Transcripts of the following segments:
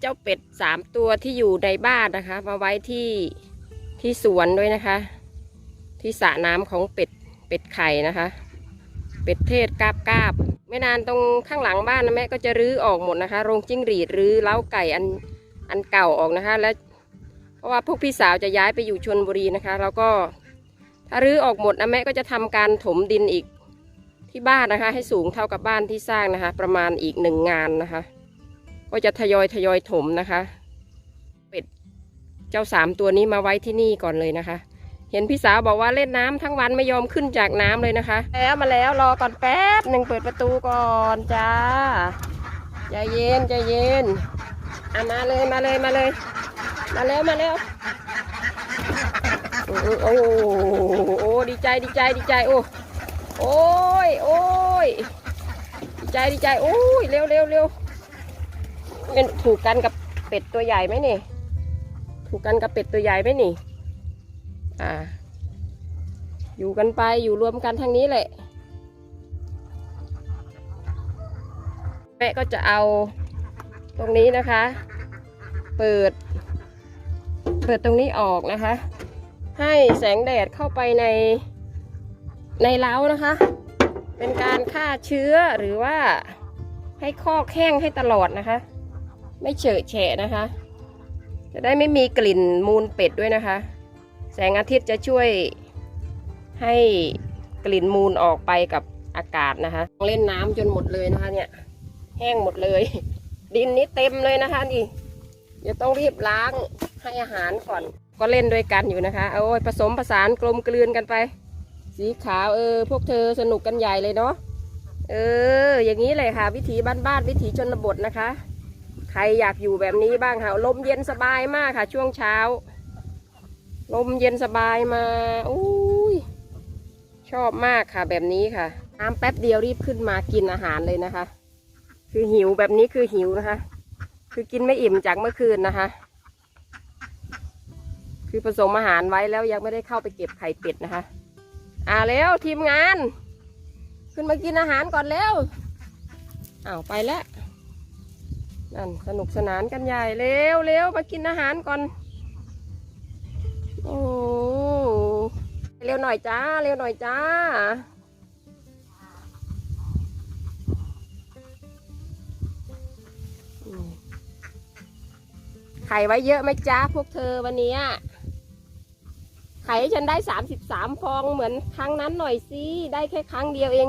เจ้าเป็ดสามตัวที่อยู่ในบ้านนะคะ มาไว้ที่ที่สวนด้วยนะคะ ที่สระน้ำของเป็ดเป็ดไข่นะคะ เป็ดเทศกาบกาบไม่นานตรงข้างหลังบ้านนะแม่ก็จะรื้อออกหมดนะคะโรงจิ้งหรีดรื้อเล้าไก่อันอันเก่าออกนะคะ และเพราะว่าพวกพี่สาวจะย้ายไปอยู่ชนบุรีนะคะ แล้วก็ถ้ารื้อออกหมดนะแม่ก็จะทำการถมดินอีกที่บ้านนะคะ ให้สูงเท่ากับบ้านที่สร้างนะคะ ประมาณอีกหนึ่งงานนะคะ ก็จะทยอยทยอยถมนะคะ เป็ดเจ้าสามตัวนี้มาไว้ที่นี่ก่อนเลยนะคะ เห็นพี่สาวบอกว่าเล่นน้ำทั้งวันไม่ยอมขึ้นจากน้ำเลยนะคะ แล้วมาแล้วรอก่อนแป๊บหนึ่งเปิดประตูก่อนจ้าใจเย็นใจเย็นอะมาเลยมาเลยมาเลย มาแล้วมาแล้วโอ้โหโอ้โอ้ดีใจดีใจดีใจโอ้โอ้ยโอ้ยดีใจดีใจโอ้ยเร็วเร็วเร็ว เป็นถูกกันกับเป็ดตัวใหญ่ไหมนี่ ถูกกันกับเป็ดตัวใหญ่ไหมนี่ อ่า อยู่กันไปอยู่รวมกันทางนี้แหละ แม่ก็จะเอาตรงนี้นะคะ เปิด เปิดตรงนี้ออกนะคะ ให้แสงแดดเข้าไปในในเล้านะคะ เป็นการฆ่าเชื้อหรือว่าให้คอกแห้งให้ตลอดนะคะ ไม่เฉอะแฉะนะคะ จะได้ไม่มีกลิ่นมูลเป็ดด้วยนะคะ แสงอาทิตย์จะช่วยให้กลิ่นมูลออกไปกับอากาศนะคะ เล่นน้ำจนหมดเลยนะคะ เนี่ย แห้งหมดเลย ดินนี้เต็มเลยนะคะนี่เดี๋ยวต้องรีบล้างให้อาหารก่อน ก็เล่นด้วยกันอยู่นะคะโอ้ยผสมผสานกลมกลืนกันไป สีขาวเออ พวกเธอสนุกกันใหญ่เลยเนาะเออ อย่างนี้เลยค่ะ วิถีบ้านๆวิถีชนบทนะคะ ใครอยากอยู่แบบนี้บ้างค่ะลมเย็นสบายมากค่ะ ช่วงเช้า ลมเย็นสบายมาอุ้ยชอบมากค่ะ แบบนี้ค่ะน้ำแป๊บเดียวรีบขึ้นมากินอาหารเลยนะคะ คือหิวแบบนี้คือหิวนะคะ คือกินไม่อิ่มจากเมื่อคืนนะคะ คือผสมอาหารไว้แล้วยังไม่ได้เข้าไปเก็บไข่เป็ดนะคะ อ่าแล้วทีมงาน ขึ้นมากินอาหารก่อนแล้วอ้าวไปแล้ว นั่นสนุกสนานกันใหญ่เร็วเร็วมากินอาหารก่อน โอ้เร็วหน่อยจ้า เร็วหน่อยจ้า ไข่ไว้เยอะไหมจ้าพวกเธอวันนี้ไข่ฉันได้สามสิบสามฟองเหมือนครั้งนั้นหน่อยสิ ได้แค่ครั้งเดียวเอง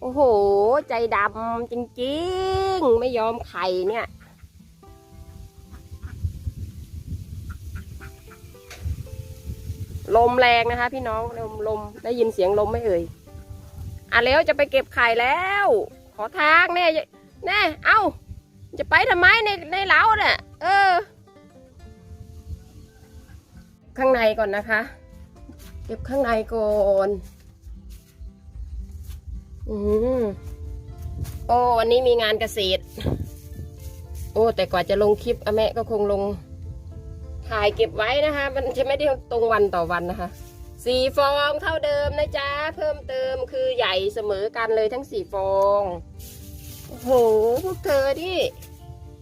โอ้โห ใจดำจริงๆ ไม่ยอมไข่เนี่ย ลมแรงนะคะ พี่น้องลมลมได้ยินเสียงลมไม่เอ่ย อะแล้วจะไปเก็บไข่แล้ว ขอทางแน่แน่เอ้า จะไปทำไมในในเล้าเนี่ยเออ ข้างในก่อนนะคะ เก็บข้างในก่อน อืมโอ้วันนี้มีงานเกษตร โอ้ แต่กว่าจะลงคลิปอแม่ก็คงลง ถ่ายเก็บไว้นะคะ มันจะไม่ได้ตรงวันต่อวันนะคะสี่ฟองเท่าเดิมนะจ๊ะ เพิ่มเติมคือใหญ่เสมอกันเลยทั้งสี่ฟองโอ้โหพวกเธอที่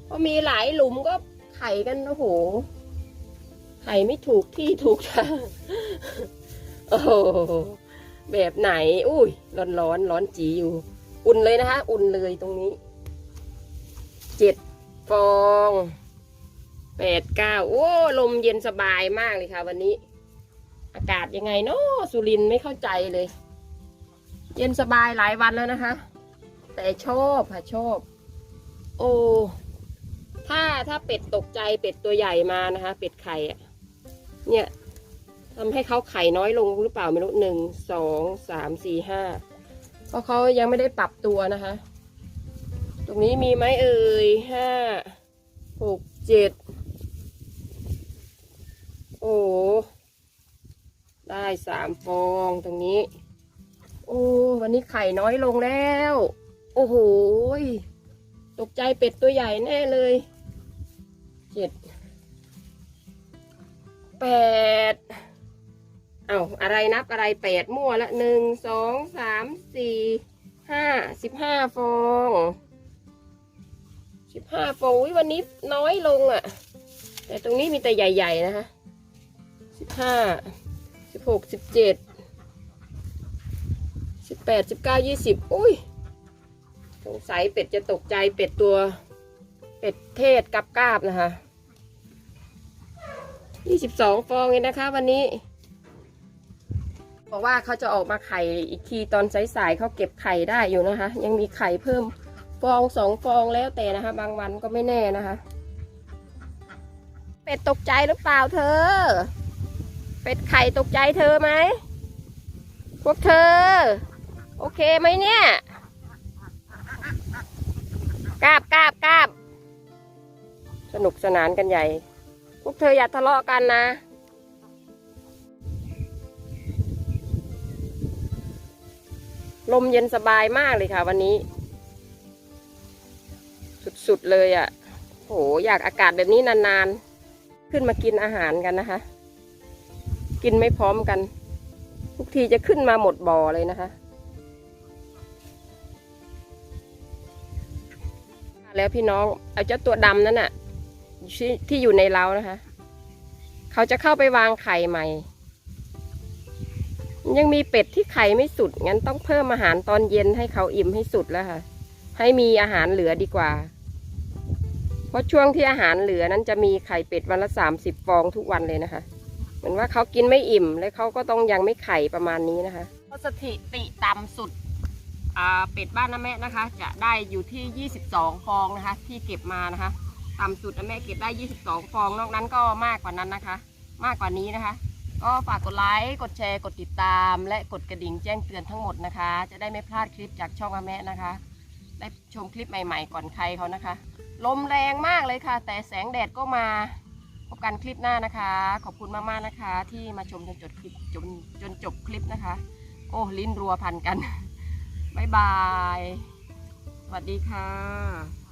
พอมีหลายหลุมก็ไข่กันโอ้โหไข่ไม่ถูกที่ถูกทางโอ้โห แบบไหน อุ้ยร้อนร้อนร้อนจีอยู่ อุ่นเลยนะคะ อุ่นเลยตรงนี้เจ็ดฟองแปดเก้าโอ้ลมเย็นสบายมากเลยค่ะ วันนี้ อากาศยังไงเนาะสุรินไม่เข้าใจเลย เย็นสบายหลายวันแล้วนะคะ แต่ชอบค่ะชอบ โอ้ถ้าถ้าเป็ดตกใจเป็ดตัวใหญ่มานะคะ เป็ดไข่เนี่ย ทำให้เขาไข่น้อยลงหรือเปล่าไม่รู้หนึ่งสองสามสี่ห้าเพราะเขายังไม่ได้ปรับตัวนะคะ ตรงนี้มีไหมเอ่ยห้าหกเจ็ดโอ้ได้สามฟองตรงนี้ โอ้วันนี้ไข่น้อยลงแล้ว โอ้โหตกใจเป็ดตัวใหญ่แน่เลยเจ็ดแปด เอาอะไรนับอะไรแปดมั่วละหนึ่งสองสามสี่ห้าสิบห้าฟองสิบห้าฟองวันนี้น้อยลงอะ่ะ แต่ตรงนี้มีแต่ใหญ่ ๆ นะคะสิบห้าสิบหกสิบเจ็ดสิบแปดสิบเก้ายี่สิบอุ้ยสงสัยเป็ดจะตกใจเป็ดตัวเป็ดเทศกับกาบนะคะยี่สิบสองฟองเองนะคะวันนี้ บอกว่าเขาจะออกมาไข่อีกทีตอนสายๆเขาเก็บไข่ได้อยู่นะคะ ยังมีไข่เพิ่มฟองสองฟองแล้วแต่นะคะ บางวันก็ไม่แน่นะคะ เป็ดตกใจหรือเปล่าเธอ เป็ดไข่ตกใจเธอไหมพวกเธอ โอเคไหมเนี่ยกราบกราบกราบสนุกสนานกันใหญ่ พวกเธออย่าทะเลาะกันนะ ลมเย็นสบายมากเลยค่ะ วันนี้ สุดๆเลยอะ่ะโหอยากอากาศแบบนี้นานๆ ขึ้นมากินอาหารกันนะคะ กินไม่พร้อมกัน ทุกทีจะขึ้นมาหมดบ่อเลยนะคะ แล้วพี่น้องเอาเจ้าตัวดำนั่นน่ะที่ที่อยู่ในเล้านะคะ เขาจะเข้าไปวางไข่ใหม่ ยังมีเป็ดที่ไข่ไม่สุด งั้นต้องเพิ่มอาหารตอนเย็นให้เขาอิ่มให้สุดแล้วค่ะ ให้มีอาหารเหลือดีกว่า เพราะช่วงที่อาหารเหลือนั้นจะมีไข่เป็ดวันละสามสิบฟองทุกวันเลยนะคะ เหมือนว่าเขากินไม่อิ่ม และเขาก็ต้องยังไม่ไข่ประมาณนี้นะคะสถิติต่ำสุดเป็ดบ้านน้าแม่นะคะ จะได้อยู่ที่ 22 ฟองนะคะ ที่เก็บมานะคะ ต่ำสุดน้าแม่เก็บได้ 22 ฟอง นอกนั้นก็มากกว่านั้นนะคะ มากกว่านี้นะคะ ก็ฝากกดไลค์ กดแชร์ กดติดตาม และกดกระดิ่งแจ้งเตือนทั้งหมดนะคะ จะได้ไม่พลาดคลิปจากช่องอาแม่นะคะ ได้ชมคลิปใหม่ๆก่อนใครเขานะคะ ลมแรงมากเลยค่ะ แต่แสงแดดก็มา พบกันคลิปหน้านะคะ ขอบคุณมากๆนะคะ ที่มาชมจนจบคลิปจนจนจบคลิปนะคะ โอ้ลิ้นรัวพันกัน บ๊ายบาย สวัสดีค่ะ